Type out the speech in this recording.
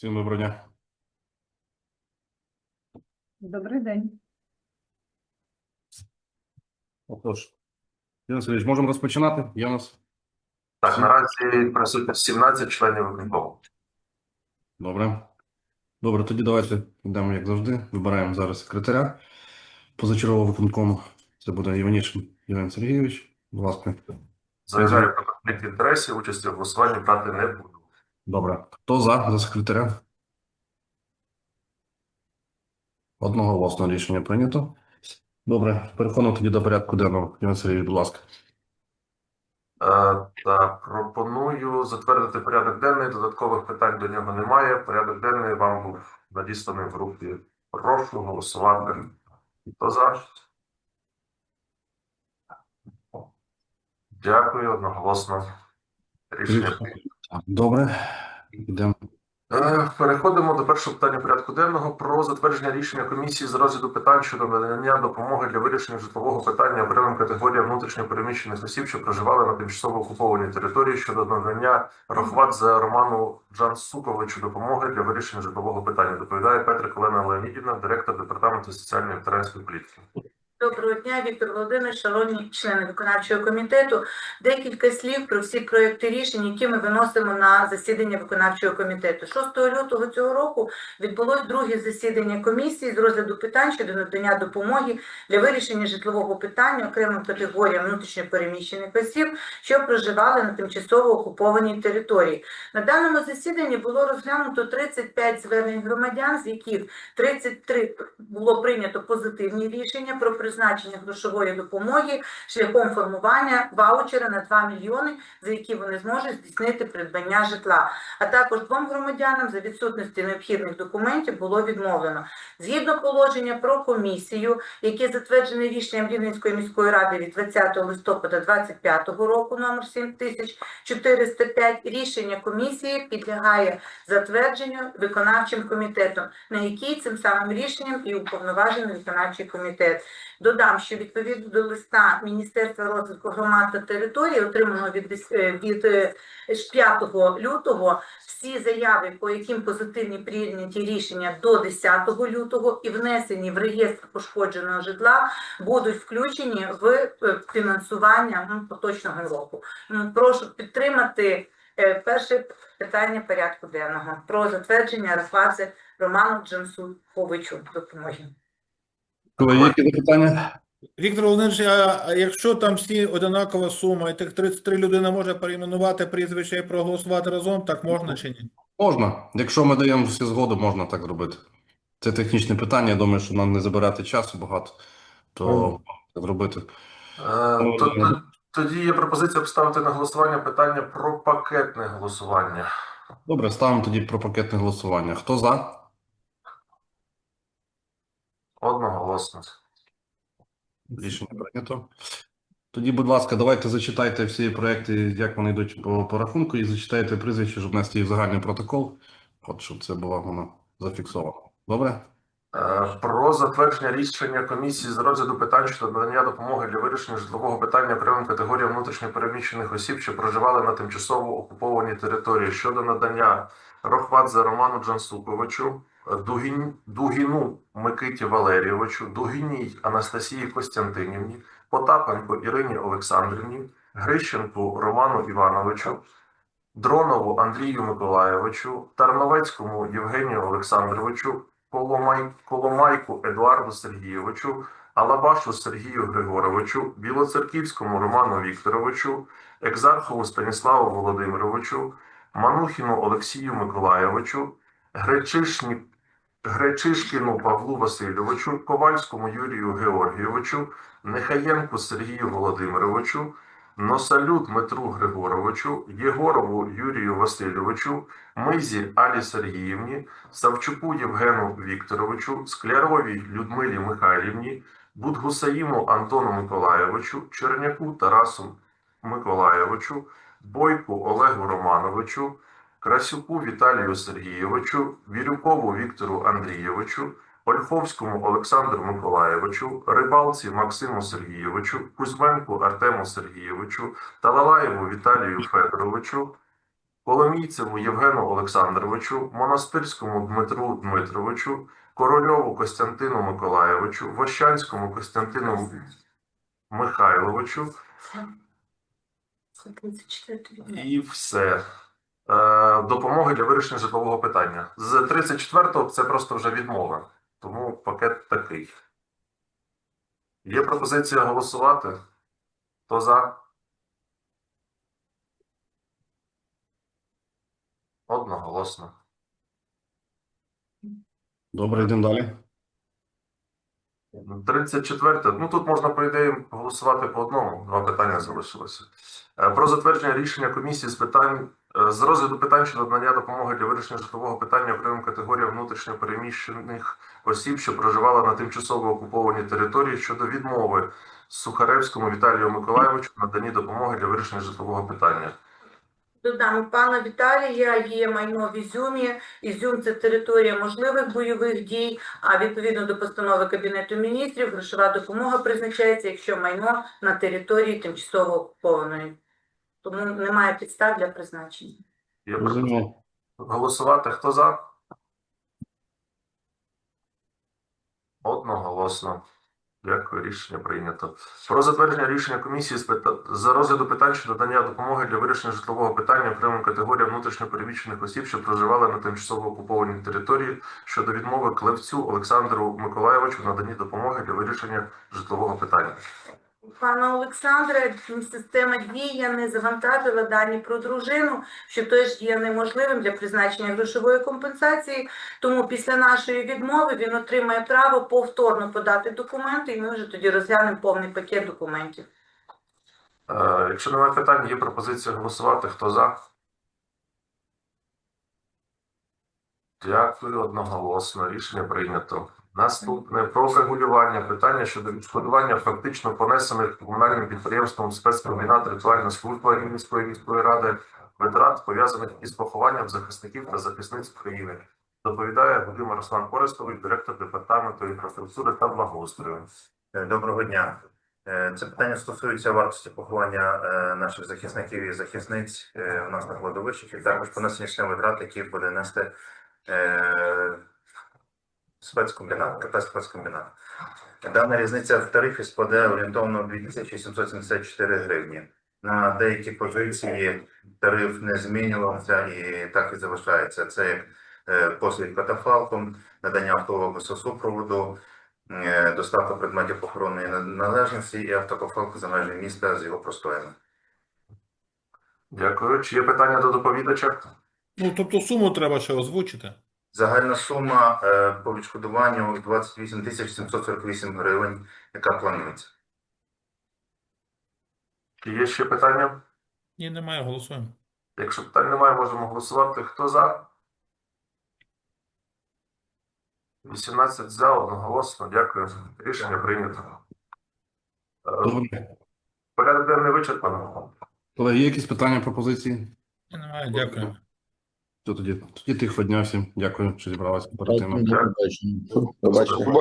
Всім доброго дня. Добрий день. Отож, Євген Сергійович, можемо розпочинати? Є у нас? Так, наразі присутні 17 членів виконкому. Добре. Добре, тоді давайте йдемо, як завжди. Вибираємо зараз секретаря позачергового виконкому. Це буде Іванішин Євген Сергійович. Будь ласка. Заявляю про конфлікт інтересів, участі в голосуванні брати не буду. Добре. Хто за за секретаря? Одного голосного рішення прийнято. Добре, переходимо тоді до порядку денного. Євген Сергійович, будь ласка. Е, Так, пропоную затвердити порядок денний. Додаткових питань до нього немає. Порядок денний вам був надісланий в групі. Прошу голосувати. Хто за? Дякую, одноголосно. Рішення Добре. Йдемо. Е, Переходимо до першого питання порядку денного про затвердження рішення комісії з розгляду питань щодо надання допомоги для вирішення житлового питання окремим категоріям внутрішньо переміщених осіб, що проживали на тимчасово окупованій території щодо надання Рохват за Роману Джансуковичу допомоги для вирішення житлового питання. Доповідає Петрик Олена Леонідівна, директор департаменту соціальної та політики. Доброго дня, Віктор Володимирович, шановні члени виконавчого комітету. Декілька слів про всі проекти рішень, які ми виносимо на засідання виконавчого комітету. 6 лютого цього року відбулось друге засідання комісії з розгляду питань щодо надання допомоги для вирішення житлового питання окремим категоріям внутрішньопереміщених осіб, що проживали на тимчасово окупованій території. На даному засіданні було розглянуто 35 звернень громадян, з яких 33 було прийнято позитивні рішення про призначення грошової допомоги шляхом формування ваучера на 2 мільйони, за які вони зможуть здійснити придбання житла. А також двом громадянам за відсутності необхідних документів було відмовлено. Згідно положення про комісію, яке затверджене рішенням Рівненської міської ради від 20 листопада 2025 року, номер 7405, рішення комісії підлягає затвердженню виконавчим комітетом, на який цим самим рішенням і уповноважений виконавчий комітет. Додам, що відповідно до листа Міністерства розвитку громад та територій, отриманого від, е, від е, 5 лютого, всі заяви, по яким позитивні прийняті рішення до 10 лютого і внесені в реєстр пошкодженого житла, будуть включені в е, фінансування поточного року. Прошу підтримати е, перше питання порядку денного про затвердження Рафази Роману Джансуховичу допомоги. Коли є які запитання? Віктор Володимирович, а якщо там всі одинакова сума, і тих 33 людини може перейменувати прізвище і проголосувати разом, так можна чи ні? Можна. Якщо ми даємо всі згоду, можна так зробити. Це технічне питання. Я думаю, що нам не забирати часу багато, то так зробити. Е, то- то- Тоді є пропозиція поставити на голосування питання про пакетне голосування. Добре, ставимо тоді про пакетне голосування. Хто за? Одноголосно. Рішення прийнято. Тоді, будь ласка, давайте зачитайте всі проекти, як вони йдуть по, по рахунку, і зачитайте прізвище, щоб внести в загальний протокол. От щоб це було воно зафіксовано. Добре? Е, Про затвердження рішення комісії з розгляду питань щодо надання допомоги для вирішення житлового питання окремим категоріям внутрішньопереміщених осіб, що проживали на тимчасово окупованій території щодо надання Рохвадзе Роману Джансуковичу, Дугіну Микиті Валерійовичу, Дугіній Анастасії Костянтинівні, Потапенко Ірині Олександрівні, Грищенку Роману Івановичу, Дронову Андрію Миколаєвичу, Тарновецькому Євгенію Олександровичу, Коломай, Коломайку Едуарду Сергійовичу, Алабашу Сергію Григоровичу, Білоцерківському Роману Вікторовичу, Екзархову Станіславу Володимировичу, Манухіну Олексію Миколаєвичу, Гречишні, Гречишкіну Павлу Васильовичу, Ковальському Юрію Георгійовичу, Нехаєнку Сергію Володимировичу, Носалю Дмитру Григоровичу, Єгорову Юрію Васильовичу, Мизі Алі Сергіївні, Савчуку Євгену Вікторовичу, Скляровій Людмилі Михайлівні, Будгусаїму Антону Миколаєвичу, Черняку Тарасу Миколаєвичу, Бойку Олегу Романовичу, Красюку Віталію Сергійовичу, Вірюкову Віктору Андрійовичу, Ольховському Олександру Миколаєвичу, Рибалці Максиму Сергійовичу, Кузьменку Артему Сергійовичу, Талалаєву Віталію Федоровичу, Коломійцеву Євгену Олександровичу, Монастирському Дмитру Дмитровичу, Корольову Костянтину Миколайовичу, Вощанському Костянтину Михайловичу Це 34 відмінити. і все. Е, допомоги для вирішення житлового питання. З 34-го це просто вже відмова, тому пакет такий. Є пропозиція голосувати? Хто за? Одноголосно. Добре, йдемо далі. 34. Ну тут можна, по ідеї, голосувати по одному. Два питання залишилося. Е, Про затвердження рішення комісії з питань е, з розгляду питань щодо надання допомоги для вирішення житлового питання окремим категоріям внутрішньо переміщених осіб, що проживали на тимчасово окупованій території щодо відмови Сухаревському Віталію Миколайовичу в наданні допомоги для вирішення житлового питання. Додам, у пана Віталія є майно в Ізюмі. Ізюм – це територія можливих бойових дій, а відповідно до постанови Кабінету міністрів грошова допомога призначається, якщо майно на території тимчасово окупованої. Тому немає підстав для призначення. Пропозиція Розумію. голосувати. Хто за? Одноголосно. Дякую, рішення прийнято. Про затвердження рішення комісії з пита... за розгляду питань щодо надання допомоги для вирішення житлового питання окремим категоріям внутрішньопереміщених осіб, що проживали на тимчасово окупованій території, щодо відмови Клевцю Олександру Миколаєвичу в наданні допомоги для вирішення житлового питання. Пане Олександре, система дія не завантажила дані про дружину, що теж є неможливим для призначення грошової компенсації. Тому після нашої відмови він отримає право повторно подати документи, і ми вже тоді розглянемо повний пакет документів. Е, якщо немає питань, є пропозиція голосувати. Хто за? Дякую, одноголосно. Рішення прийнято. Наступне про врегулювання питання щодо відшкодування фактично понесених комунальним підприємством спецкомбінат ритуальна служба Рівненської міської ради витрат, пов'язаних із похованням захисників та захисниць України. Доповідає Володимир Руслан Корестовий, директор департаменту інфраструктури та благоустрою. Е, Доброго дня. Е, Це питання стосується вартості поховання е, наших захисників і захисниць у нас на кладовищах, і також понесення витрат, які буде нести спецкомбінат, КП спецкомбінат. Дана різниця в тарифі складе орієнтовно 2774 гривні. На деякі позиції тариф не змінювався і так і залишається. Це як е, послуг катафалком, надання автобусу супроводу, е, доставка предметів похоронної на- належності і автокофалку за межі міста з його простоями. Дякую. Чи є питання до доповідача? Ну, тобто суму треба ще озвучити. Загальна сума е, по відшкодуванню 28 тисяч 748 гривень, яка планується. Чи є ще питання? Ні, немає, голосуємо. Якщо питань немає, можемо голосувати. Хто за? 18 за, одноголосно. Дякую. Рішення прийнято. Е, Добре. Порядок денний вичерпано. Колеги, є якісь питання, пропозиції? Немає, дякую. Все, тоді, тоді тихо дня всім. Дякую, що зібралися оперативно. До побачення.